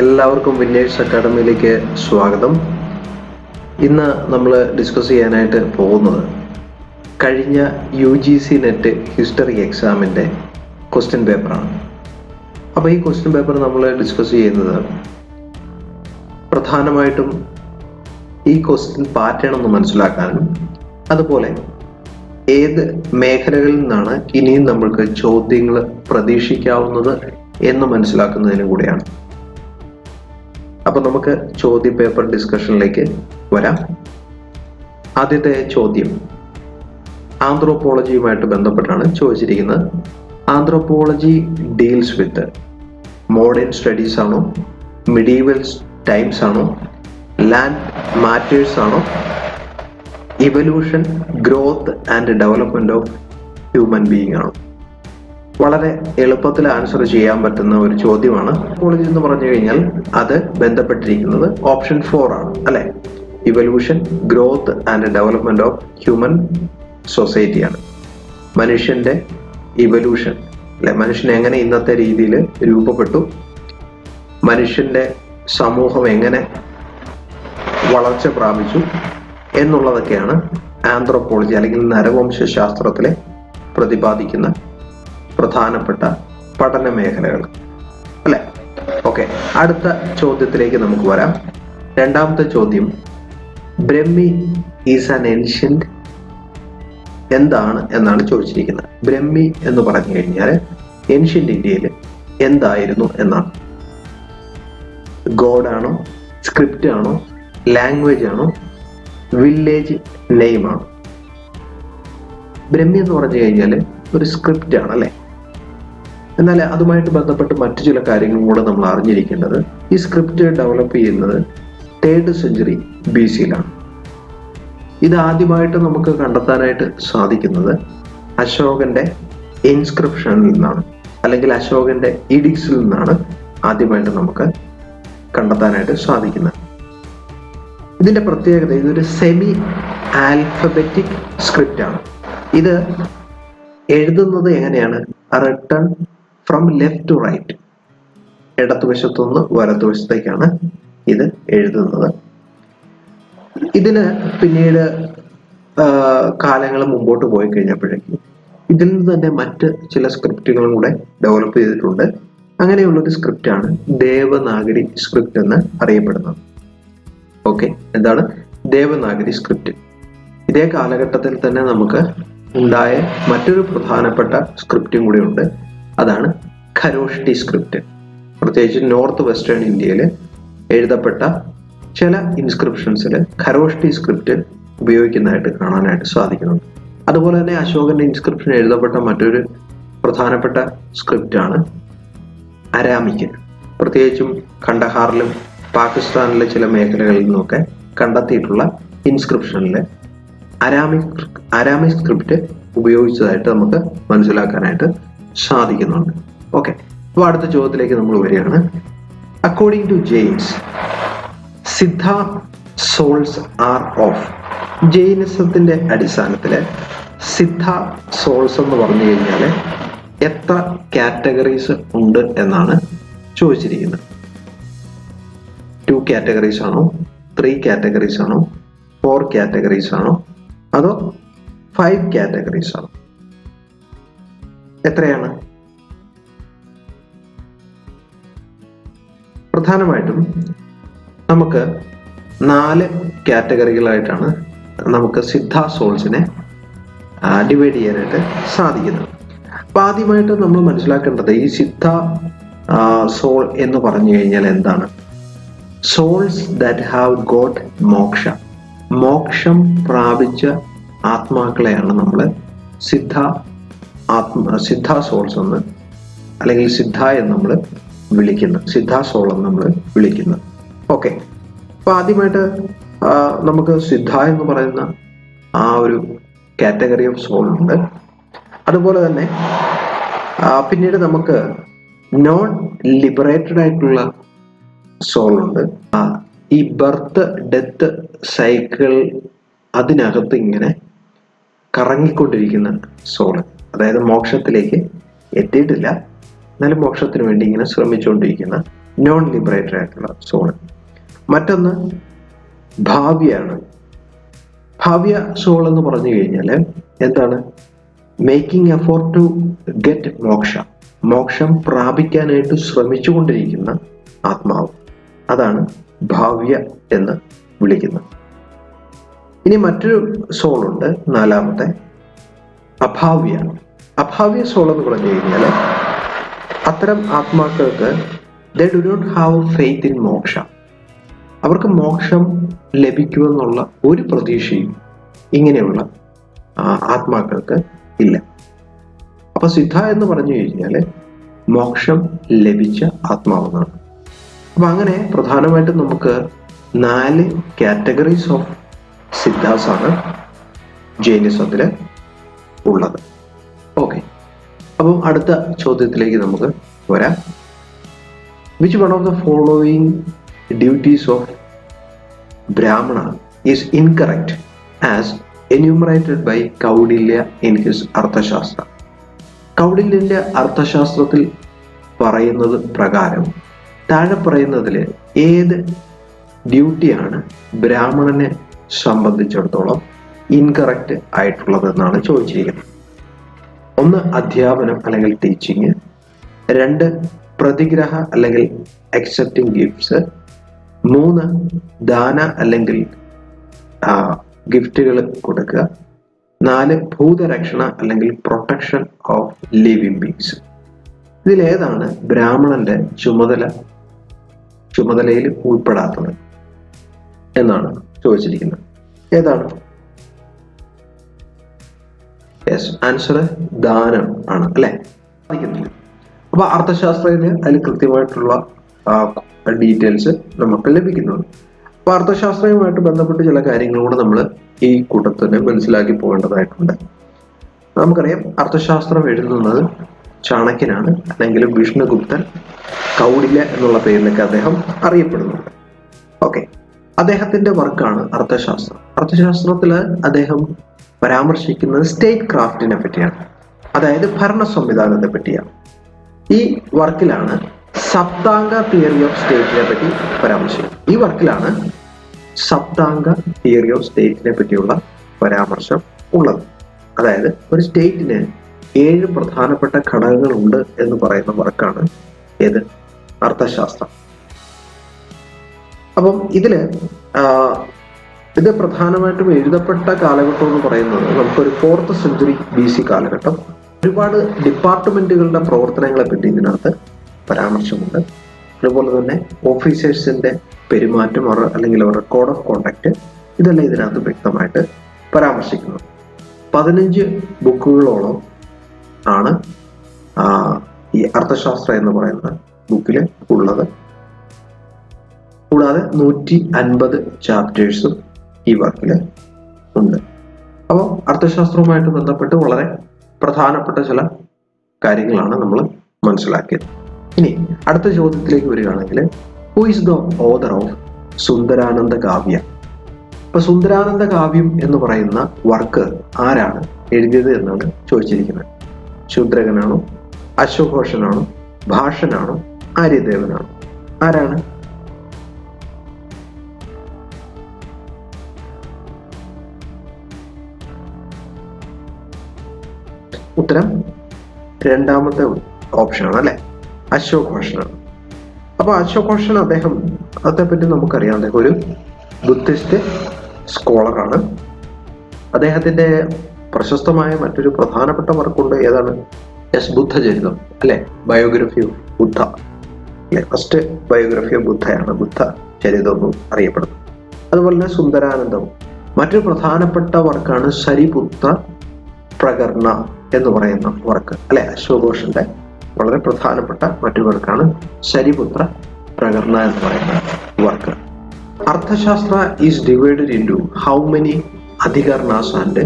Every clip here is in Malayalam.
എല്ലാവർക്കും വിന്നേഴ്സ് അക്കാഡമിയിലേക്ക് സ്വാഗതം. ഇന്ന് നമ്മൾ ഡിസ്കസ് ചെയ്യാനായിട്ട് പോകുന്നത് കഴിഞ്ഞ U G C net history എക്സാമിന്റെ ക്വസ്റ്റ്യൻ പേപ്പറാണ് അപ്പോൾ ഈ ക്വസ്റ്റ്യൻ പേപ്പർ നമ്മൾ ഡിസ്കസ് ചെയ്യുന്നത് പ്രധാനമായിട്ടും ഈ ക്വസ്റ്റ്യൻ പാറ്റേൺ ഒന്ന് മനസ്സിലാക്കാനും അതുപോലെ ഏത് മേഖലകളിൽ നിന്നാണ് ഇനിയും നമ്മൾക്ക് ചോദ്യങ്ങൾ പ്രതീക്ഷിക്കാവുന്നത് എന്ന് മനസ്സിലാക്കുന്നതിനും കൂടിയാണ്. അപ്പൊ നമുക്ക് ചോദ്യ പേപ്പർ ഡിസ്കഷനിലേക്ക് വരാം. ആദ്യത്തെ ചോദ്യം. ആന്ത്രോപോളജിയുമായിട്ട് ബന്ധപ്പെട്ടാണ് ചോദിച്ചിരിക്കുന്നത്. Anthropology deals with modern studies ആണോ? മിഡീവൽ ടൈംസ് ആണോ? ലാൻഡ് മാറ്റേഴ്സ് ആണോ? Evolution growth and development of human being ആണോ? വളരെ എളുപ്പത്തിൽ ആൻസർ ചെയ്യാൻ പറ്റുന്ന ഒരു ചോദ്യമാണ്. കോളേജ് എന്ന് പറഞ്ഞു കഴിഞ്ഞാൽ അത് ബന്ധപ്പെട്ടിരിക്കുന്നത് ഓപ്ഷൻ ഫോർ ആണ് അല്ലെ? Evolution growth and development of human സൊസൈറ്റിയാണ് മനുഷ്യന്റെ ഇവല്യൂഷൻ അല്ലെ? മനുഷ്യൻ എങ്ങനെ ഇന്നത്തെ രീതിയിൽ രൂപപ്പെട്ടു? മനുഷ്യന്റെ സമൂഹം എങ്ങനെ വളർച്ച പ്രാപിച്ചു? എന്നുള്ളതൊക്കെയാണ് ആന്ത്രോപോളജി അല്ലെങ്കിൽ നരവംശ ശാസ്ത്രത്തിലെ പ്രതിപാദിക്കുന്ന പ്രധാനപ്പെട്ട പഠന മേഖലകൾ. അല്ലെ? ഓക്കെ അടുത്ത ചോദ്യത്തിലേക്ക് നമുക്ക് വരാം. രണ്ടാമത്തെ ചോദ്യം. ബ്രഹ്മി ഈസ് ആൻ ഏൻഷ്യന്റ് എന്താണ് എന്നാണ് ചോദിച്ചിരിക്കുന്നത്. ബ്രഹ്മി എന്ന് പറഞ്ഞു കഴിഞ്ഞാൽ ഏൻഷ്യന്റ് ഇന്ത്യയിൽ എന്തായിരുന്നു എന്നാണ്. ഗോഡ് ആണോ സ്ക്രിപ്റ്റ് ആണോ ലാംഗ്വേജ് ആണോ വില്ലേജ് നെയിം ആണോ? ബ്രഹ്മി എന്ന് പറഞ്ഞു കഴിഞ്ഞാൽ ഒരു സ്ക്രിപ്റ്റ് ആണ് അല്ലേ? എന്നാൽ അതുമായിട്ട് ബന്ധപ്പെട്ട് മറ്റു ചില കാര്യങ്ങളും കൂടെ നമ്മൾ അറിഞ്ഞിരിക്കേണ്ടത് ഈ സ്ക്രിപ്റ്റ് ഡെവലപ്പ് ചെയ്യുന്നത് തേർഡ് സെഞ്ചുറി ബി സിയിലാണ് ഇത് ആദ്യമായിട്ട് നമുക്ക് കണ്ടെത്താനായിട്ട് സാധിക്കുന്നത് അശോകന്റെ ഇൻസ്ക്രിപ്ഷനിൽ നിന്നാണ്. അല്ലെങ്കിൽ അശോകന്റെ ഇഡിക്സിൽ നിന്നാണ് ആദ്യമായിട്ട് നമുക്ക് കണ്ടെത്താനായിട്ട് സാധിക്കുന്നത്. ഇതിന്റെ പ്രത്യേകത ഇതൊരു സെമി ആൽഫബറ്റിക് സ്ക്രിപ്റ്റ് ആണ്. ഇത് എഴുതുന്നത് എങ്ങനെയാണ്? Written from left to right ഇടതുവശത്തുനിന്ന് വലതുവശത്തേക്കാണ് ഇത് എഴുതുന്നത്. ഇതിന് പിന്നീട് കാലങ്ങൾ മുമ്പോട്ട് പോയി കഴിഞ്ഞപ്പോഴേക്കും ഇതിൽ നിന്ന് തന്നെ മറ്റ് ചില സ്ക്രിപ്റ്റുകളും കൂടെ ഡെവലപ്പ് ചെയ്തിട്ടുണ്ട്. അങ്ങനെയുള്ള ഒരു സ്ക്രിപ്റ്റാണ് ദേവനാഗരി സ്ക്രിപ്റ്റ് എന്ന് അറിയപ്പെടുന്നത്. ഓക്കെ എന്താണ്? ദേവനാഗരി സ്ക്രിപ്റ്റ് ഇതേ കാലഘട്ടത്തിൽ തന്നെ നമുക്ക് ഉണ്ടായ മറ്റൊരു പ്രധാനപ്പെട്ട സ്ക്രിപ്റ്റും കൂടെ ഉണ്ട്. അതാണ് ഖരോഷ്ടി സ്ക്രിപ്റ്റ് പ്രത്യേകിച്ച് നോർത്ത് വെസ്റ്റേൺ ഇന്ത്യയിൽ എഴുതപ്പെട്ട ചില ഇൻസ്ക്രിപ്ഷൻസിൽ ഖരോഷ്ടി സ്ക്രിപ്റ്റ് ഉപയോഗിക്കുന്നതായിട്ട് കാണാനായിട്ട് സാധിക്കുന്നുണ്ട്. അതുപോലെ തന്നെ അശോകന്റെ ഇൻസ്ക്രിപ്ഷൻ എഴുതപ്പെട്ട മറ്റൊരു പ്രധാനപ്പെട്ട സ്ക്രിപ്റ്റാണ് അരാമിക് പ്രത്യേകിച്ചും കണ്ടഹാറിലും പാകിസ്ഥാനിലെ ചില മേഖലകളിൽ നിന്നൊക്കെ കണ്ടെത്തിയിട്ടുള്ള ഇൻസ്ക്രിപ്ഷനിൽ അരാമിക് അരാമിക് സ്ക്രിപ്റ്റ് ഉപയോഗിച്ചതായിട്ട് നമുക്ക് മനസ്സിലാക്കാനായിട്ട് സാധിക്കുന്നുണ്ട്. ഓക്കെ അപ്പോൾ അടുത്ത ചോദ്യത്തിലേക്ക് നമ്മൾ വരികയാണ്. According to Jains siddha souls are of ജെയിനിസത്തിന്റെ അടിസ്ഥാനത്തിൽ സിദ്ധ സോൾസ് എന്ന് പറഞ്ഞു കഴിഞ്ഞാൽ എത്ര കാറ്റഗറീസ് ഉണ്ട് എന്നാണ് ചോദിച്ചിരിക്കുന്നത്. ടു കാറ്റഗറീസ് ആണോ? ത്രീ കാറ്റഗറീസ് ആണോ? ഫോർ കാറ്റഗറീസ് ആണോ? അതോ ഫൈവ് കാറ്റഗറീസ് ആണോ? എത്രയാണ്? പ്രധാനമായിട്ടും നമുക്ക് നാല് കാറ്റഗറികളായിട്ടാണ് നമുക്ക് സിദ്ധ സോൾസിനെ ഡിവൈഡ് ചെയ്യാനായിട്ട് സാധിക്കുന്നത്. അപ്പൊ ആദ്യമായിട്ട് നമ്മൾ മനസ്സിലാക്കേണ്ടത് ഈ സിദ്ധ സോൾ എന്ന് പറഞ്ഞു കഴിഞ്ഞാൽ എന്താണ്? Souls that have got moksha. മോക്ഷം പ്രാപിച്ച ആത്മാക്കളെയാണ് നമ്മൾ സിദ്ധ ആത്മ സിദ്ധ സോൾസ് എന്ന് അല്ലെങ്കിൽ സിദ്ധ എന്ന് നമ്മൾ വിളിക്കുന്നു. സിദ്ധ സോൾ എന്ന് നമ്മൾ വിളിക്കുന്നു. ഓക്കെ. അപ്പൊ ആദ്യമായിട്ട് നമുക്ക് സിദ്ധ എന്ന് പറയുന്ന ആ ഒരു കാറ്റഗറി ഓഫ് സോൾ ഉണ്ട്. അതുപോലെ തന്നെ പിന്നീട് നമുക്ക് നോൺ ലിബറേറ്റഡ് ആയിട്ടുള്ള സോൾ ഉണ്ട്. ഈ ബർത്ത് ഡെത്ത് സൈക്കിൾ അതിനകത്ത് ഇങ്ങനെ കറങ്ങിക്കൊണ്ടിരിക്കുന്ന സോൾ. അതായത് മോക്ഷത്തിലേക്ക് എത്തിയിട്ടില്ല. എന്നാലും മോക്ഷത്തിന് വേണ്ടി ഇങ്ങനെ ശ്രമിച്ചുകൊണ്ടിരിക്കുന്ന നോൺ ലിബറേറ്റഡ് ആയിട്ടുള്ള സോണ് മറ്റൊന്ന് ഭാവ്യാണ്. ഭാവ്യ സോൾ എന്ന് പറഞ്ഞു കഴിഞ്ഞാൽ എന്താണ്? Making effort to get moksha. മോക്ഷം പ്രാപിക്കാനായിട്ട് ശ്രമിച്ചുകൊണ്ടിരിക്കുന്ന ആത്മാവ്. അതാണ് ഭാവ്യ എന്ന് വിളിക്കുന്നത്. ഇനി മറ്റൊരു സോളുണ്ട് നാലാമത്തെ. അഭാവ്യ. അഭാവ്യ സോൾ എന്ന് പറഞ്ഞു കഴിഞ്ഞാൽ അത്തരം ആത്മാക്കൾക്ക് the do not have faith in moksha. അവർക്ക് മോക്ഷം ലഭിക്കുമെന്നുള്ള ഒരു പ്രതീക്ഷയും ഇങ്ങനെയുള്ള ആത്മാക്കൾക്ക് ഇല്ല. അപ്പൊ സിദ്ധ എന്ന് പറഞ്ഞു കഴിഞ്ഞാൽ മോക്ഷം ലഭിച്ച ആത്മാവെന്നാണ്. അപ്പൊ അങ്ങനെ പ്രധാനമായിട്ടും നമുക്ക് നാല് കാറ്റഗറീസ് ഓഫ് സിദ്ധാസ് ആണ്. ജൈനിസത്തിൽ ഉള്ളത്. ഓക്കെ. അപ്പം അടുത്ത ചോദ്യത്തിലേക്ക് നമുക്ക് വരാം. Which one of the following duties of Brahmana is incorrect as enumerated by Kautilya in his Arthashastra കൗഡില്യന്റെ അർത്ഥശാസ്ത്രത്തിൽ പറയുന്നത് പ്രകാരം താഴെ പറയുന്നതിൽ ഏത് ഡ്യൂട്ടിയാണ് ബ്രാഹ്മണനെ സംബന്ധിച്ചിടത്തോളം ഇൻകറക്റ്റ് ആയിട്ടുള്ളതെന്നാണ് ചോദിച്ചിരിക്കുന്നത്. ഒന്ന് അധ്യാപനം അല്ലെങ്കിൽ ടീച്ചിങ് രണ്ട് പ്രതിഗ്രഹ അല്ലെങ്കിൽ അക്സെപ്റ്റിംഗ് ഗിഫ്റ്റ്സ് മൂന്ന് ദാന അല്ലെങ്കിൽ ഗിഫ്റ്റുകൾ കൊടുക്കുക. നാല് ഭൂതരക്ഷണ അല്ലെങ്കിൽ പ്രൊട്ടക്ഷൻ ഓഫ് ലിവിംഗ് ബീങ്സ് ഇതിലേതാണ് ബ്രാഹ്മണന്റെ ചുമതല ചുമതലയിൽ ഉൾപ്പെടാത്തത് എന്നാണ് ചോദിച്ചിരിക്കുന്നത്. ഏതാണ്? യെസ് ആൻസർ ദാനം ആണ് അല്ലെ? അപ്പൊ അർത്ഥശാസ്ത്രത്തിന് അതിൽ കൃത്യമായിട്ടുള്ള ഡീറ്റെയിൽസ് നമുക്ക് ലഭിക്കുന്നുണ്ട്. അപ്പൊ അർത്ഥശാസ്ത്രവുമായിട്ട് ബന്ധപ്പെട്ട് ചില കാര്യങ്ങൾ കൂടെ നമ്മൾ ഈ കൂട്ടത്തിന് മനസ്സിലാക്കി പോകേണ്ടതായിട്ടുണ്ട്. നമുക്കറിയാം അർത്ഥശാസ്ത്രം എഴുതുന്നത് ചാണക്യനാണ് അല്ലെങ്കിൽ വിഷ്ണുഗുപ്തൻ കൗടില എന്നുള്ള പേരിലൊക്കെ അദ്ദേഹം അറിയപ്പെടുന്നുണ്ട് ഓക്കെ അദ്ദേഹത്തിന്റെ വർക്കാണ് അർത്ഥശാസ്ത്രം. അർത്ഥശാസ്ത്രത്തിൽ അദ്ദേഹം പരാമർശിക്കുന്നത് സ്റ്റേറ്റ് ക്രാഫ്റ്റിനെ പറ്റിയാണ്. അതായത് ഭരണ സംവിധാനത്തെ പറ്റിയാണ്. ഈ വർക്കിലാണ് സപ്താംഗ തിയറി ഓഫ് സ്റ്റേറ്റിനെ പറ്റി പരാമർശിക്കുന്നത്. ഈ വർക്കിലാണ് സപ്താംഗ തിയറി ഓഫ് സ്റ്റേറ്റിനെ പറ്റിയുള്ള പരാമർശം ഉള്ളത്. അതായത് ഒരു സ്റ്റേറ്റിന് ഏഴ് പ്രധാനപ്പെട്ട ഘടകങ്ങളുണ്ട് എന്ന് പറയുന്ന വർക്കാണ് ഏത്? അർത്ഥശാസ്ത്രം. അപ്പം ഇതിൽ ഇത് പ്രധാനമായിട്ടും എഴുതപ്പെട്ട കാലഘട്ടം എന്ന് പറയുന്നത് നമുക്കൊരു ഫോർത്ത് സെഞ്ചുറി ബി സി കാലഘട്ടം. ഒരുപാട് ഡിപ്പാർട്ട്മെന്റുകളുടെ പ്രവർത്തനങ്ങളെ പറ്റി ഇതിനകത്ത് പരാമർശമുണ്ട്. അതുപോലെ തന്നെ ഓഫീസേഴ്സിന്റെ പെരുമാറ്റം അവർ അല്ലെങ്കിൽ അവരുടെ കോഡ് ഓഫ് കോണ്ടാക്ട് ഇതെല്ലാം ഇതിനകത്ത് വ്യക്തമായിട്ട് പരാമർശിക്കുന്നു പതിനഞ്ച് ബുക്കുകളോളം ആണ് ഈ അർത്ഥശാസ്ത്ര എന്ന് പറയുന്ന ബുക്കിൽ ഉള്ളത്. കൂടാതെ നൂറ്റി അൻപത് ചാപ്റ്റേഴ്സും ഈ വർക്കിൽ ഉണ്ട്. അപ്പോൾ അർത്ഥശാസ്ത്രവുമായിട്ട് ബന്ധപ്പെട്ട് വളരെ പ്രധാനപ്പെട്ട ചില കാര്യങ്ങളാണ് നമ്മൾ മനസ്സിലാക്കിയത്. ഇനി അടുത്ത ചോദ്യത്തിലേക്ക് വരികയാണെങ്കിൽ who is the author of Saundarananda Kavya? ഇപ്പൊ സുന്ദരാനന്ദ കാവ്യം എന്ന് പറയുന്ന വർക്ക് ആരാണ് എഴുതിയത് എന്നാണ് ചോദിച്ചിരിക്കുന്നത്. ശൂദ്രകനാണോ അശ്വഘോഷനാണോ ഭാഷനാണോ ആര്യദേവനാണോ? ആരാണ്? ഉത്തരം രണ്ടാമത്തെ ഓപ്ഷനാണ് അല്ലെ? അശോക് അശോഘോഷനാണ് അപ്പൊ അശോഘോഷൻ അദ്ദേഹം അതേപ്പറ്റി നമുക്കറിയാം. അദ്ദേഹം ഒരു ബുദ്ധിസ്റ്റ് സ്കോളറാണ് അദ്ദേഹത്തിന്റെ പ്രശസ്തമായ മറ്റൊരു പ്രധാനപ്പെട്ട വർക്കുണ്ട്. ഏതാണ്? എസ് ബുദ്ധചരിതം അല്ലെ? ബയോഗ്രഫി ഓഫ് ബുദ്ധ അല്ലെ? ഫസ്റ്റ് ബയോഗ്രഫി ഓഫ് ബുദ്ധയാണ് ബുദ്ധ ചരിതം എന്നും അറിയപ്പെടുന്നത്. അതുപോലെ തന്നെ സുന്ദരാനന്ദവും മറ്റൊരു പ്രധാനപ്പെട്ട വർക്കാണ് സരിപുത്ര പ്രകർണ. എന്ന് പറയുന്ന വർക്ക് അല്ലെ? അശ്വഘോഷന്റെ വളരെ പ്രധാനപ്പെട്ട മറ്റൊരു വർക്കാണ് ശരിപുത്ര പ്രകർണ എന്ന് പറയുന്ന work. Arthashastra is divided into how many Adhikaranas and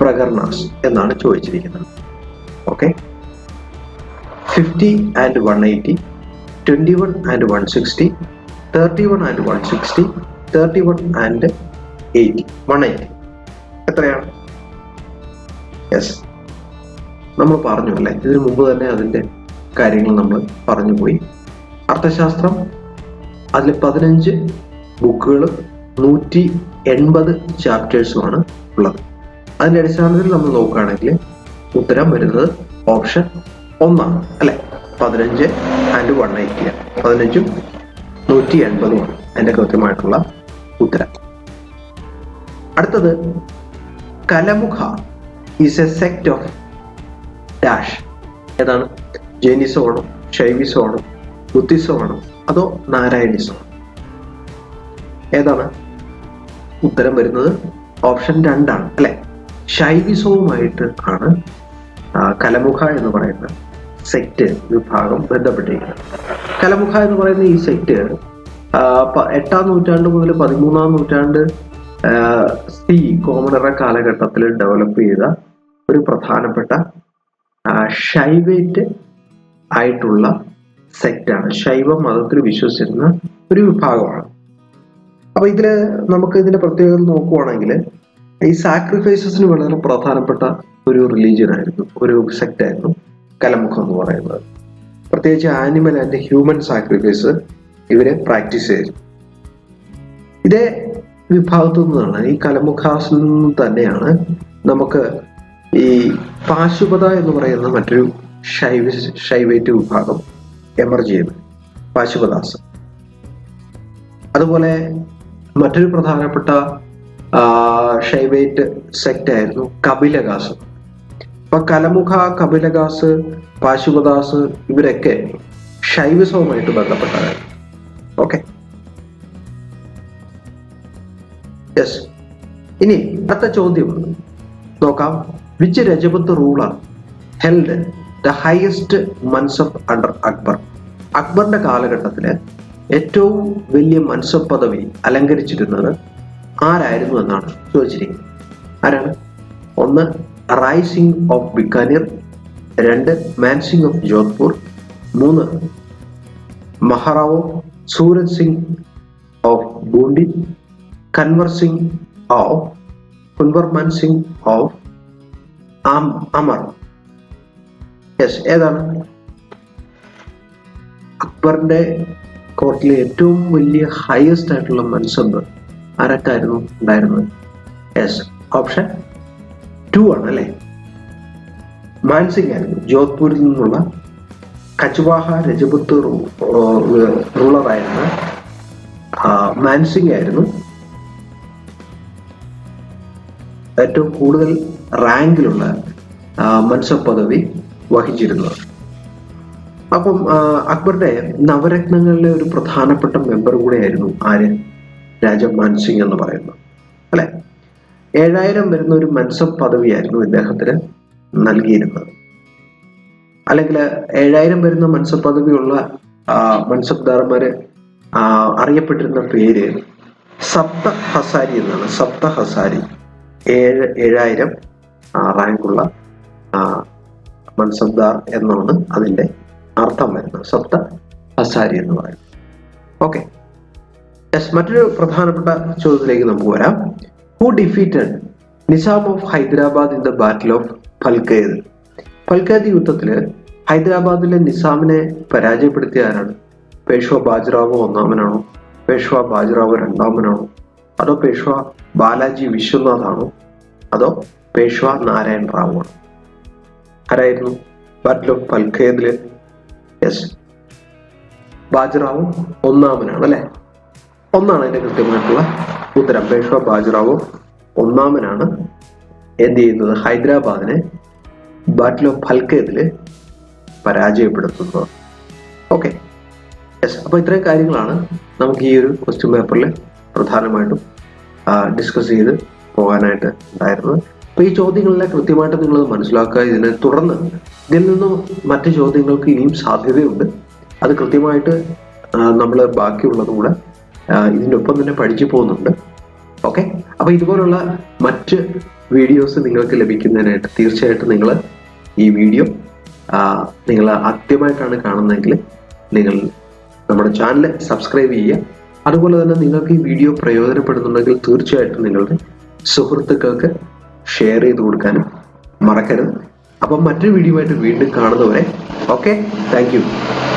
Prakaranas എന്നാണ് ചോദിച്ചിരിക്കുന്നത്. Okay fifty and one eighty twenty one and one sixty thirty one and one sixty thirty one and eighty one eighty എത്രയാണ്? യെസ് നമ്മൾ പറഞ്ഞു അല്ലേ? ഇതിനു മുമ്പ് തന്നെ അതിന്റെ കാര്യങ്ങൾ നമ്മൾ പറഞ്ഞു പോയി. അർത്ഥശാസ്ത്രം അതിൽ പതിനഞ്ച് ബുക്കുകളും നൂറ്റി എൺപത് ചാപ്റ്റേഴ്സുമാണ് ഉള്ളത്. അതിന്റെ അടിസ്ഥാനത്തിൽ നമ്മൾ നോക്കുകയാണെങ്കിൽ ഉത്തരം വരുന്നത് ഓപ്ഷൻ ഒന്നാണ് അല്ലെ? പതിനഞ്ച് ആൻഡ് വൺ എയ്റ്റി പതിനഞ്ചും നൂറ്റി എൺപതുമാണ് അതിന്റെ കൃത്യമായിട്ടുള്ള ഉത്തരം. അടുത്തത് Kalamukha is a sect of dash ഏതാണ്? ജൈനിസമാണോ ശൈവിസമാണോ ബുദ്ധിസമാണോ അതോ നാരായണിസമാണോ ഏതാണ്? ഉത്തരം വരുന്നത് ഓപ്ഷൻ രണ്ടാണ് അല്ലെ? ശൈവിസവുമായിട്ട് ആണ് കലമുഖ എന്ന് പറയുന്ന സെക്ട് വിഭാഗം ബന്ധപ്പെട്ടിരിക്കുന്നത്. കലമുഖ എന്ന് പറയുന്ന ഈ സെക്ട് എട്ടാം നൂറ്റാണ്ട് മുതൽ പതിമൂന്നാം നൂറ്റാണ്ട് സി കോമണറ കാലഘട്ടത്തിൽ ഡെവലപ്പ് ചെയ്ത ഒരു പ്രധാനപ്പെട്ട ആ, ശൈവേറ്റ് ആയിട്ടുള്ള സെക്റ്റാണ് ശൈവ മതത്തിൽ വിശ്വസിക്കുന്ന ഒരു വിഭാഗമാണ്. അപ്പൊ ഇതിൽ നമുക്ക് ഇതിന്റെ പ്രത്യേകത നോക്കുവാണെങ്കിൽ ഈ സാക്രിഫൈസസിന് വളരെ പ്രധാനപ്പെട്ട ഒരു റിലീജിയൻ ആയിരുന്നു. ഒരു സെക്റ്റ് ആയിരുന്നു കലമുഖം എന്ന് പറയുന്നത്. പ്രത്യേകിച്ച് ആനിമൽ ആൻഡ് ഹ്യൂമൻ സാക്രിഫൈസ് ഇവരെ പ്രാക്ടീസ് ചെയ്തു. ഇതേ വിഭാഗത്തു നിന്നാണ് ഈ കലമുഖാസിൽ നിന്ന് തന്നെയാണ് നമുക്ക് ഈ പാശുപത എന്ന് പറയുന്ന മറ്റൊരു ശൈവ ശൈവേറ്റ് വിഭാഗം എമർജ് ചെയ്യുന്നത് പാശുപദാസ് അതുപോലെ മറ്റൊരു പ്രധാനപ്പെട്ട ഷൈവേറ്റ് സെക്റ്റ് ആയിരുന്നു കപിലഗാസ് അപ്പൊ കലമുഖ കപിലഗാസ് പാശുപദാസ് ഇവരൊക്കെ ശൈവസവുമായിട്ട് ബന്ധപ്പെട്ടതായിരുന്നു ഓക്കെ യെസ് ഇനി അടുത്ത ചോദ്യം. നോക്കാം. Which Rajput ruler held the highest mansab under Akbar. അക്ബറിന്റെ കാലഘട്ടത്തിൽ ഏറ്റവും വലിയ മൻസബ് പദവി അലങ്കരിച്ചിരുന്നത് ആരായിരുന്നു എന്നാണ് ചോദിച്ചിരിക്കുന്നത്. ആരാണ്? ഒന്ന് റൈസിംഗ് സിംഗ് ഓഫ് ബിക്കാനീർ. രണ്ട് മാൻസിംഗ് ഓഫ് ജോധ്പൂർ. മൂന്ന് Maharao Suraj Singh of Bundi Kanwar Singh of Kunwarman Singh of Amer. Yes ഏതാണ്? അക്ബറിന്റെ കോർട്ടിലെ ഏറ്റവും വലിയ ഹയസ്റ്റ് ആയിട്ടുള്ള മൻസബ് ആരൊക്കായിരുന്നു ഉണ്ടായിരുന്നത്? യെസ് ഓപ്ഷൻ ടു ആണ് അല്ലേ? മാൻസിംഗ് ആയിരുന്നു ജോധ്പൂരിൽ നിന്നുള്ള കച്ച്വാഹ രജപുത്ത് റൂളറായിരുന്ന മാൻസിംഗ് ആയിരുന്നു. ഏറ്റവും കൂടുതൽ റാങ്കിലുള്ള മൻസബ് പദവി വഹിച്ചിരുന്നത്. അപ്പം അക്ബറുടെ നവരത്നങ്ങളിലെ ഒരു പ്രധാനപ്പെട്ട മെമ്പർ കൂടെയായിരുന്നു ആര്യൻ രാജ മാൻസിംഗ് എന്ന് പറയുന്നത്. അല്ലെ? ഏഴായിരം വരുന്ന ഒരു മൻസബ് പദവിയായിരുന്നു ഇദ്ദേഹത്തിന് നൽകിയിരുന്നത്. അല്ലെങ്കിൽ ഏഴായിരം വരുന്ന മൻസബ് പദവിയുള്ള മൻസബ്ദാർമാര് അറിയപ്പെട്ടിരുന്ന പേര് സപ്ത ഹസാരി എന്നാണ്. സപ്ത ഹസാരി. ഏഴ് ഏഴായിരം റാങ്കുള്ള ആ, മൻസബ്ദാർ എന്നാണ് അതിന്റെ അർത്ഥം വരുന്നത്. സപ്ത ഹസാരി എന്ന് പറയുന്നത്. ഓക്കെ. യെസ് മറ്റൊരു പ്രധാനപ്പെട്ട ചോദ്യത്തിലേക്ക് നമുക്ക് വരാം. Who defeated Nizam of Hyderabad in the battle of Palkhed Palkhed യുദ്ധത്തിൽ ഹൈദരാബാദിലെ നിസാമിനെ പരാജയപ്പെടുത്തിയ ആരാണ്? പേഷ്വ ബാജിറാവു ഒന്നാമനാണോ? പേഷ്വ ബാജിറാവു രണ്ടാമനാണോ? അതോ പേഷ്വ ബാലാജി വിശ്വനാഥ് ആണോ അതോ പേഷ്വ നാരായൺ റാവു ആണോ ആരായിരുന്നു? ബാറ്റിൽ ഓഫ് പൽഖേദിൽ യെസ്. ബാജിറാവു ഒന്നാമനാണ് അല്ലെ? ഒന്നാണ് അതിന്റെ കൃത്യമായിട്ടുള്ള ഉത്തരം. പേഷ്വ ബാജിറാവു ഒന്നാമനാണ്. എന്ത് ചെയ്യുന്നത്? ഹൈദരാബാദിനെ ബാറ്റിൽ ഓഫ് ഫൽക്കേദിൽ പരാജയപ്പെടുത്തുന്നത്. ഓക്കെ. യെസ്. അപ്പൊ ഇത്രയും കാര്യങ്ങളാണ് നമുക്ക് ഈ ഒരു ക്വസ്റ്റ്യൻ പേപ്പറിൽ പ്രധാനമായിട്ടും ഡിസ്കസ് ചെയ്ത് പോകാനായിട്ട് ഉണ്ടായിരുന്നത് അപ്പൊ ഈ ചോദ്യങ്ങളെ കൃത്യമായിട്ട് നിങ്ങൾ മനസ്സിലാക്കുക. ഇതിനെ തുടർന്ന് ഇതിൽ നിന്നും മറ്റ് ചോദ്യങ്ങൾക്ക് ഇനിയും സാധ്യതയുണ്ട്. അത് കൃത്യമായിട്ട് നമ്മൾ ബാക്കിയുള്ളതും കൂടെ ഇതിനൊപ്പം തന്നെ പഠിച്ചു പോകുന്നുണ്ട്. ഓക്കെ? അപ്പൊ ഇതുപോലുള്ള മറ്റ് വീഡിയോസ് നിങ്ങൾക്ക് ലഭിക്കുന്നതിനായിട്ട് തീർച്ചയായിട്ടും നിങ്ങൾ ഈ വീഡിയോ നിങ്ങൾ ആദ്യമായിട്ടാണ് കാണുന്നതെങ്കിൽ നിങ്ങൾ നമ്മുടെ ചാനൽ സബ്സ്ക്രൈബ് ചെയ്യുക. അതുപോലെ തന്നെ നിങ്ങൾക്ക് ഈ വീഡിയോ പ്രയോജനപ്പെടുന്നുണ്ടെങ്കിൽ തീർച്ചയായിട്ടും നിങ്ങളുടെ സുഹൃത്തുക്കൾക്ക് ഷെയർ ചെയ്ത് കൊടുക്കാനും മറക്കരുത്. അപ്പം മറ്റൊരു വീഡിയോ ആയിട്ട് വീണ്ടും കാണുന്നവരെ ഓക്കെ താങ്ക്